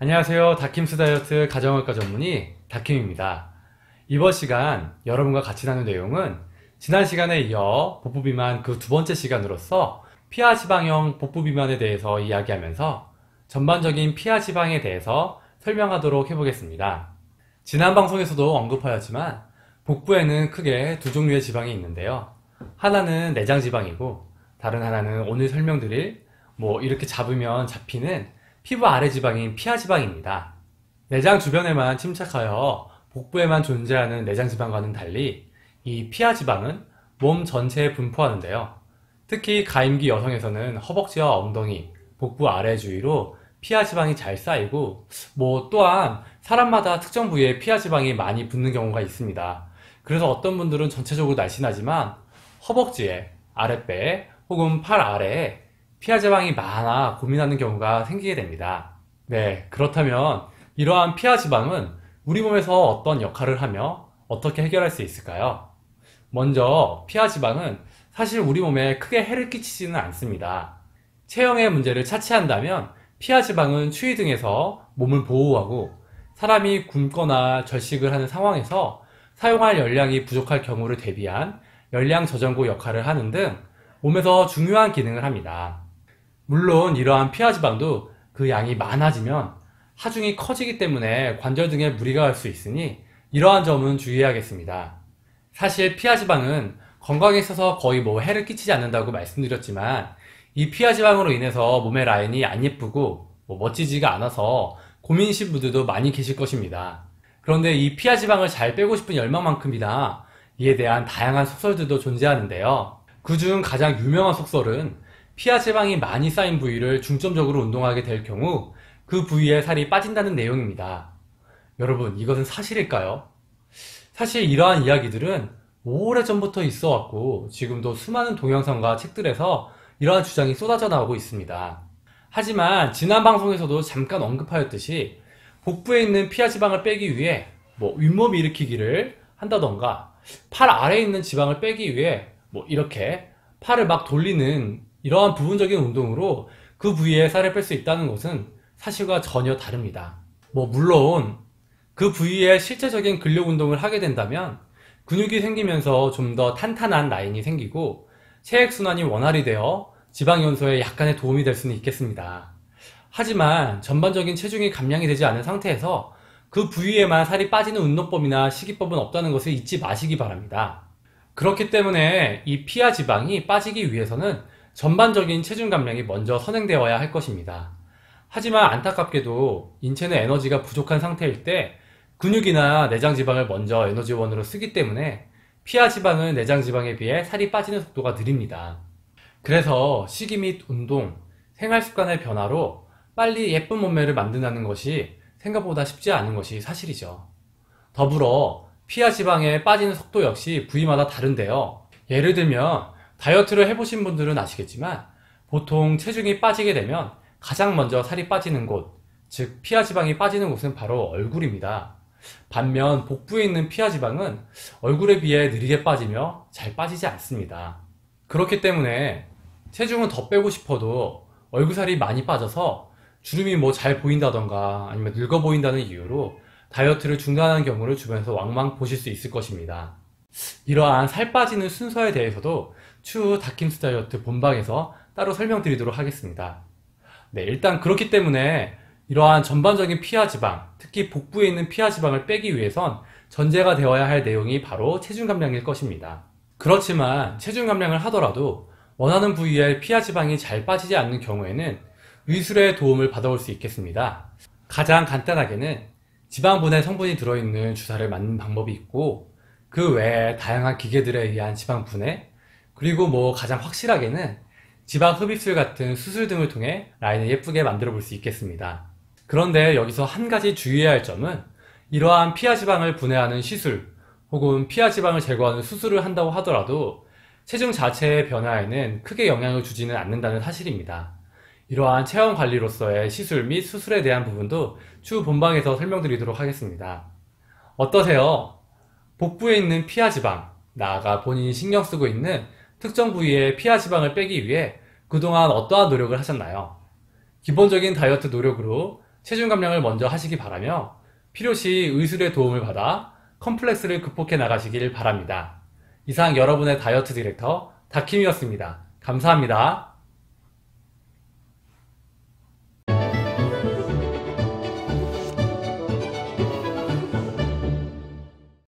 안녕하세요. 다킴스 다이어트 가정의과 전문의 다킴입니다. 이번 시간 여러분과 같이 나눌 내용은 지난 시간에 이어 복부 비만 그 두 번째 시간으로서 피하 지방형 복부 비만에 대해서 이야기하면서 전반적인 피하 지방에 대해서 설명하도록 해보겠습니다. 지난 방송에서도 언급하였지만 복부에는 크게 두 종류의 지방이 있는데요. 하나는 내장 지방이고 다른 하나는 오늘 설명드릴 뭐 이렇게 잡으면 잡히는 피부 아래 지방인 피하 지방입니다. 내장 주변에만 침착하여 복부에만 존재하는 내장 지방과는 달리 이 피하 지방은 몸 전체에 분포하는데요. 특히 가임기 여성에서는 허벅지와 엉덩이, 복부 아래 주위로 피하 지방이 잘 쌓이고 뭐 또한 사람마다 특정 부위에 피하 지방이 많이 붙는 경우가 있습니다. 그래서 어떤 분들은 전체적으로 날씬하지만 허벅지에, 아랫배에 혹은 팔 아래에 피하 지방이 많아 고민하는 경우가 생기게 됩니다. 네, 그렇다면 이러한 피하 지방은 우리 몸에서 어떤 역할을 하며 어떻게 해결할 수 있을까요? 먼저 피하 지방은 사실 우리 몸에 크게 해를 끼치지는 않습니다. 체형의 문제를 차치한다면 피하 지방은 추위 등에서 몸을 보호하고 사람이 굶거나 절식을 하는 상황에서 사용할 열량이 부족할 경우를 대비한 열량 저장고 역할을 하는 등 몸에서 중요한 기능을 합니다. 물론 이러한 피하 지방도 그 양이 많아지면 하중이 커지기 때문에 관절 등에 무리가 갈 수 있으니 이러한 점은 주의해야겠습니다. 사실 피하 지방은 건강에 있어서 거의 뭐 해를 끼치지 않는다고 말씀드렸지만 이 피하 지방으로 인해서 몸의 라인이 안 예쁘고 뭐 멋지지가 않아서 고민이신 분들도 많이 계실 것입니다. 그런데 이 피하 지방을 잘 빼고 싶은 열망만큼이나 이에 대한 다양한 속설들도 존재하는데요. 그중 가장 유명한 속설은 피하 지방이 많이 쌓인 부위를 중점적으로 운동하게 될 경우 그 부위에 살이 빠진다는 내용입니다. 여러분, 이것은 사실일까요? 사실 이러한 이야기들은 오래전부터 있어 왔고 지금도 수많은 동영상과 책들에서 이러한 주장이 쏟아져 나오고 있습니다. 하지만 지난 방송에서도 잠깐 언급하였듯이 복부에 있는 피하 지방을 빼기 위해 뭐 윗몸 일으키기를 한다던가 팔 아래에 있는 지방을 빼기 위해 뭐 이렇게 팔을 막 돌리는 이러한 부분적인 운동으로 그 부위에 살을 뺄 수 있다는 것은 사실과 전혀 다릅니다. 뭐 물론 그 부위에 실제적인 근력 운동을 하게 된다면 근육이 생기면서 좀 더 탄탄한 라인이 생기고 체액순환이 원활히 되어 지방 연소에 약간의 도움이 될 수는 있겠습니다. 하지만 전반적인 체중이 감량이 되지 않은 상태에서 그 부위에만 살이 빠지는 운동법이나 식이법은 없다는 것을 잊지 마시기 바랍니다. 그렇기 때문에 이 피하 지방이 빠지기 위해서는 전반적인 체중 감량이 먼저 선행되어야 할 것입니다. 하지만 안타깝게도 인체는 에너지가 부족한 상태일 때 근육이나 내장 지방을 먼저 에너지원으로 쓰기 때문에 피하 지방은 내장 지방에 비해 살이 빠지는 속도가 느립니다. 그래서 식이 및 운동, 생활 습관의 변화로 빨리 예쁜 몸매를 만든다는 것이 생각보다 쉽지 않은 것이 사실이죠. 더불어 피하 지방에 빠지는 속도 역시 부위마다 다른데요. 예를 들면 다이어트를 해보신 분들은 아시겠지만 보통 체중이 빠지게 되면 가장 먼저 살이 빠지는 곳, 즉 피하 지방이 빠지는 곳은 바로 얼굴입니다. 반면 복부에 있는 피하 지방은 얼굴에 비해 느리게 빠지며 잘 빠지지 않습니다. 그렇기 때문에 체중은 더 빼고 싶어도 얼굴살이 많이 빠져서 주름이 뭐 잘 보인다던가 아니면 늙어 보인다는 이유로 다이어트를 중단하는 경우를 주변에서 왕왕 보실 수 있을 것입니다. 이러한 살 빠지는 순서에 대해서도 추후 다킴스 다이어트 본방에서 따로 설명드리도록 하겠습니다. 네, 일단 그렇기 때문에 이러한 전반적인 피하 지방, 특히 복부에 있는 피하 지방을 빼기 위해선 전제가 되어야 할 내용이 바로 체중 감량일 것입니다. 그렇지만 체중 감량을 하더라도 원하는 부위에 피하 지방이 잘 빠지지 않는 경우에는 의술의 도움을 받아올 수 있겠습니다. 가장 간단하게는 지방분해 성분이 들어있는 주사를 맞는 방법이 있고 그 외에 다양한 기계들에 의한 지방분해 그리고 뭐 가장 확실하게는 지방 흡입술 같은 수술 등을 통해 라인을 예쁘게 만들어 볼 수 있겠습니다. 그런데 여기서 한 가지 주의해야 할 점은 이러한 피하 지방을 분해하는 시술 혹은 피하 지방을 제거하는 수술을 한다고 하더라도 체중 자체의 변화에는 크게 영향을 주지는 않는다는 사실입니다. 이러한 체형 관리로서의 시술 및 수술에 대한 부분도 추후 본방에서 설명드리도록 하겠습니다. 어떠세요? 복부에 있는 피하 지방, 나아가 본인이 신경 쓰고 있는 특정 부위의 피하 지방을 빼기 위해 그동안 어떠한 노력을 하셨나요? 기본적인 다이어트 노력으로 체중 감량을 먼저 하시기 바라며 필요시 의술의 도움을 받아 컴플렉스를 극복해 나가시길 바랍니다. 이상 여러분의 다이어트 디렉터 다킴이었습니다. 감사합니다.